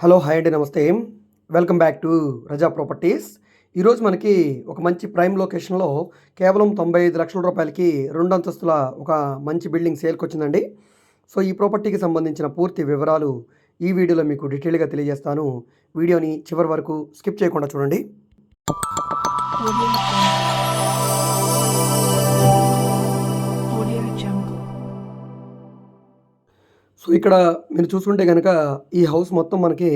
Hello hi అండి నమస్తే. Welcome back to Raza properties. ఈరోజు మనకి ఒక మంచి ప్రైమ్ లొకేషన్లో కేవలం తొంభై ఐదు లక్షల రూపాయలకి రెండు అంతస్తుల ఒక మంచి బిల్డింగ్ సేల్కి వచ్చిందండి. సో ఈ ప్రాపర్టీకి సంబంధించిన పూర్తి వివరాలు ఈ వీడియోలో మీకు డీటెయిల్గా తెలియజేస్తాను. వీడియోని చివరి వరకు స్కిప్ చేయకుండా చూడండి. సో ఇక్కడ మీరు చూసుకుంటే కనుక ఈ హౌస్ మొత్తం మనకి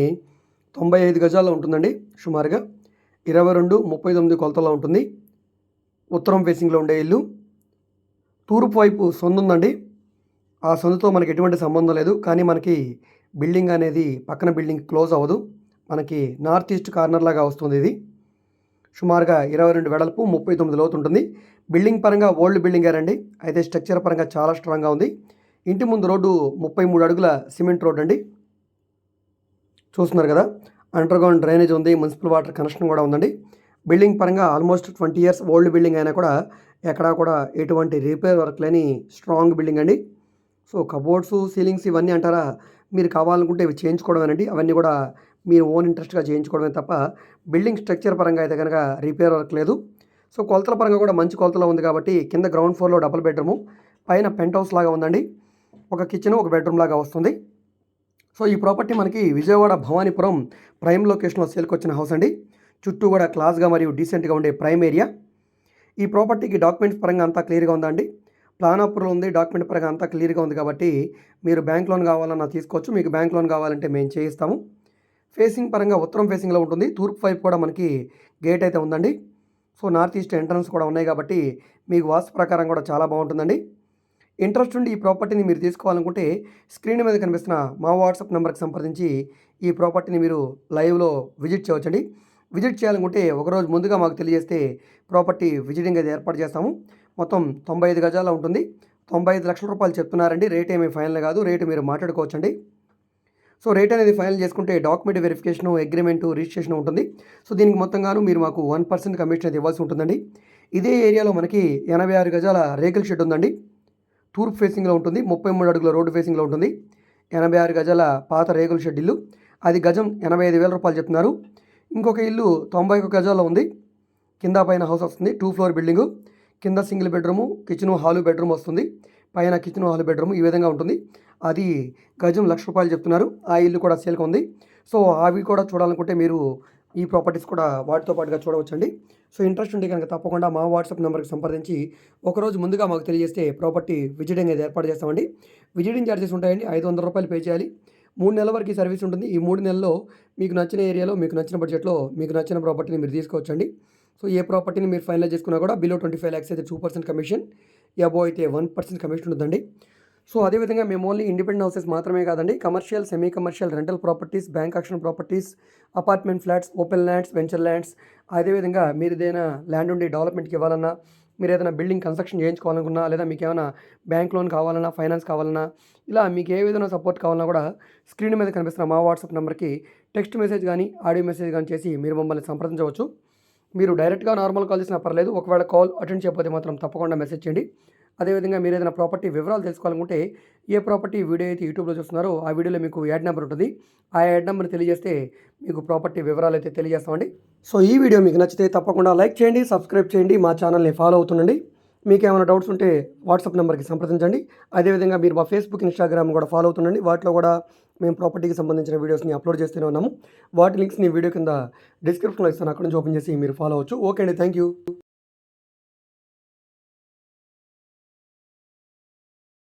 తొంభై ఐదు గజాల్లో ఉంటుందండి సుమారుగా. ఇరవై రెండు ముప్పై తొమ్మిది కొలతల్లో ఉంటుంది. ఉత్తరం ఫేసింగ్లో ఉండే ఇల్లు. తూర్పు వైపు సొందు ఉందండి. ఆ సొందుతో మనకి ఎటువంటి సంబంధం లేదు. కానీ మనకి బిల్డింగ్ అనేది పక్కన బిల్డింగ్ క్లోజ్ అవ్వదు. మనకి నార్త్ ఈస్ట్ కార్నర్ లాగా వస్తుంది ఇది. సుమారుగా ఇరవై రెండు వెడల్పు ముప్పై తొమ్మిది లోతు ఉంటుంది. బిల్డింగ్ పరంగా ఓల్డ్ బిల్డింగ్ అండి అయితే స్ట్రక్చర్ పరంగా చాలా స్ట్రాంగ్గా ఉంది. ఇంటి ముందు రోడ్డు ముప్పై మూడు అడుగుల సిమెంట్ రోడ్ అండి. చూస్తున్నారు కదా అండర్గ్రౌండ్ డ్రైనేజ్ ఉంది మున్సిపల్ వాటర్ కనెక్షన్ కూడా ఉందండి. బిల్డింగ్ పరంగా almost twenty years old building అయినా కూడా ఎక్కడా కూడా ఎటువంటి రిపేర్ వర్క్ లేని స్ట్రాంగ్ బిల్డింగ్ అండి. సో కబోర్డ్స్ సీలింగ్స్ ఇవన్నీ అంటారా మీరు కావాలనుకుంటే ఇవి చేయించుకోవడమేనండి. అవన్నీ కూడా మీరు ఓన్ ఇంట్రెస్ట్గా చేయించుకోవడమే తప్ప బిల్డింగ్ స్ట్రక్చర్ పరంగా అయితే కనుక రిపేర్ వర్క్ లేదు. సో కొలతల పరంగా కూడా మంచి కొలతలో ఉంది కాబట్టి కింద గ్రౌండ్ ఫ్లోర్లో డబుల్ బెడ్రూము పైన పెంట్ హౌస్ లాగా ఉందండి. ఒక కిచెన్ ఒక బెడ్రూమ్ లాగా వస్తుంది. సో ఈ ప్రాపర్టీ మనకి విజయవాడ భవానీపురం ప్రైమ్ లొకేషన్లో సేల్కి వచ్చిన హౌస్ అండి. చుట్టూ కూడా క్లాస్గా మరియు డీసెంట్గా ఉండే ప్రైమ్ ఏరియా ఈ ప్రాపర్టీకి డాక్యుమెంట్స్ పరంగా అంతా క్లియర్గా ఉందండి ప్లాన్ అప్రూవల్ ఉంది డాక్యుమెంట్ పరంగా అంతా క్లియర్గా ఉంది కాబట్టి మీరు బ్యాంక్ లోన్ కావాలన్నా తీసుకోవచ్చు. మీకు బ్యాంక్ లోన్ కావాలంటే మేము చేయిస్తాము. ఫేసింగ్ పరంగా ఉత్తరం ఫేసింగ్లో ఉంటుంది. తూర్పు వైపు కూడా మనకి గేట్ అయితే ఉందండి. సో నార్త్ ఈస్ట్ ఎంట్రన్స్ కూడా ఉన్నాయి కాబట్టి మీకు వాస్తు ప్రకారం కూడా చాలా బాగుంటుందండి. ఇంట్రెస్ట్ ఉండి ఈ ప్రాపర్టీని మీరు తీసుకోవాలనుకుంటే స్క్రీన్ మీద కనిపిస్తున్న మా వాట్సాప్ నెంబర్కి సంప్రదించి ఈ ప్రాపర్టీని మీరు లైవ్లో విజిట్ చేయవచ్చండి. విజిట్ చేయాలనుకుంటే ఒకరోజు ముందుగా మాకు తెలియజేస్తే ప్రాపర్టీ విజిటింగ్ అది ఏర్పాటు చేస్తాము. మొత్తం తొంభై ఐదు గజాల ఉంటుంది. తొంభై ఐదు లక్షల రూపాయలు చెప్తున్నారండి. రేట్ ఏమీ ఫైనల్ కాదు. రేటు మీరు మాట్లాడుకోవచ్చండి. సో రేట్ అనేది ఫైనల్ చేసుకుంటే డాక్యుమెంట్ వెరిఫికేషన్ అగ్రిమెంట్ రిజిస్ట్రేషన్ ఉంటుంది. సో దీనికి మొత్తంగాను మీరు మాకు వన్ పర్సెంట్ కమిషన్ అయితే ఇవ్వాల్సి ఉంటుందండి. ఇదే ఏరియాలో మనకి ఎనభై ఆరు గజాల రేకుల షెడ్ ఉందండి. తూర్పు ఫేసింగ్లో ఉంటుంది ముప్పై మూడు అడుగుల రోడ్డు ఫేసింగ్లో ఉంటుంది. ఎనభై ఆరు గజాల పాత రేకుల షెడ్ ఇల్లు. అది గజం ఎనభై ఐదు వేల రూపాయలు చెప్తున్నారు. ఇంకొక ఇల్లు తొంభై ఒక గజాల్లో ఉంది. కింద పైన హౌస్ వస్తుంది టూ ఫ్లోర్ బిల్డింగు. కింద single bedroom kitchen hall bedroom వస్తుంది. పైన కిచెన్ హాల్ బెడ్రూమ్ ఈ విధంగా ఉంటుంది. అది గజం లక్ష రూపాయలు చెప్తున్నారు. ఆ ఇల్లు కూడా సేల్కి ఉంది. సో అవి కూడా చూడాలనుకుంటే మీరు ఈ ప్రాపర్టీస్ కూడా వాటితో పాటుగా చూడవచ్చండి. సో ఇంట్రెస్ట్ ఉంటే కనుక తప్పకుండా మా వాట్సాప్ నెంబర్కి సంప్రదించి ఒకరోజు ముందుగా మాకు తెలియజేస్తే ప్రాపర్టీ విజిటింగ్ అయితే ఏర్పాటు చేస్తామండి. విజిటింగ్ ఛార్జెస్ ఉంటాయండి. ఐదు వందల రూపాయలు పే చేయాలి. మూడు నెలల వరకు సర్వీస్ ఉంటుంది. ఈ మూడు నెలల్లో మీకు నచ్చిన ఏరియాలో మీకు నచ్చిన బడ్జెట్లో మీకు నచ్చిన ప్రాపర్టీని మీరు తీసుకోవచ్చండి. సో ఏ ప్రాపర్టీని మీరు ఫైనల్ చేసుకున్నా కూడా బిలో ట్వంటీ ఫైవ్ ల్యాక్స్ అయితే టూ పర్సెంట్ కమిషన్ ఎబో అయితే వన్ పర్సెంట్ కమిషన్ ఉంటుందండి. సో అదేవిధంగా మేము ఓన్లీ ఇండిపెండెంట్ హౌసెస్ మాత్రమే కాదండి commercial semi commercial rental properties bank auction properties apartment flats open lands venture lands అదేవిధంగా మీరు ఏదైనా ల్యాండ్ ఉండి డెవలప్మెంట్కి ఇవ్వాలన్నా మీరు ఏదైనా బిల్డింగ్ కన్స్ట్రక్షన్ చేయించుకోవాలనుకున్నా లేదా మీకు ఏమైనా బ్యాంక్ లోన్ కావాలన్నా ఫైనాన్స్ కావాలన్నా ఇలా మీకు ఏ విధంగా సపోర్ట్ కావాలన్నా కూడా స్క్రీన్ మీద కనిపిస్తున్న మా వాట్సాప్ నెంబర్కి టెక్స్ట్ మెసేజ్ కానీ ఆడియో మెసేజ్ కానీ చేసి మీరు మమ్మల్ని సంప్రదించవచ్చు. మీరు డైరెక్ట్గా నార్మల్ కాల్ చేసినా పర్లేదు ఒకవేళ కాల్ అటెండ్ చేయకపోతే మాత్రం తప్పకుండా మెసేజ్ చేయండి. అదేవిధంగా మీరు ఏదైనా ప్రాపర్టీ వివరాలు తెలుసుకోవాలనుకుంటే ఏ ప్రాపర్టీ వీడియో అయితే యూట్యూబ్లో చూస్తున్నారో ఆ వీడియోలో మీకు యాడ్ నెంబర్ ఉంటుంది. ఆ యాడ్ నెంబర్ తెలియజేస్తే మీకు ప్రాపర్టీ వివరాలు అయితే తెలియజేస్తామండి. సో ఈ వీడియో మీకు నచ్చితే తప్పకుండా లైక్ చేయండి సబ్స్క్రైబ్ చేయండి మా ఛానల్ని ఫాలో అవుతుండండి. మీకు ఏమైనా డౌట్స్ ఉంటే వాట్సాప్ నెంబర్కి సంప్రదించండి. అదేవిధంగా మీరు మా ఫేస్బుక్ ఇన్స్టాగ్రామ్ కూడా ఫాలో అవుతుండండి. వాటిలో కూడా మేము ప్రాపర్టీకి సంబంధించిన వీడియోస్ని అప్లోడ్ చేస్తూనే ఉన్నాము. వాటి లింక్స్ని వీడియో కింద డిస్క్రిప్షన్లో ఇస్తాను. అక్కడ నుంచి ఓపెన్ చేసి మీరు ఫాలో అవచ్చు ఓకే అండి థ్యాంక్ యూ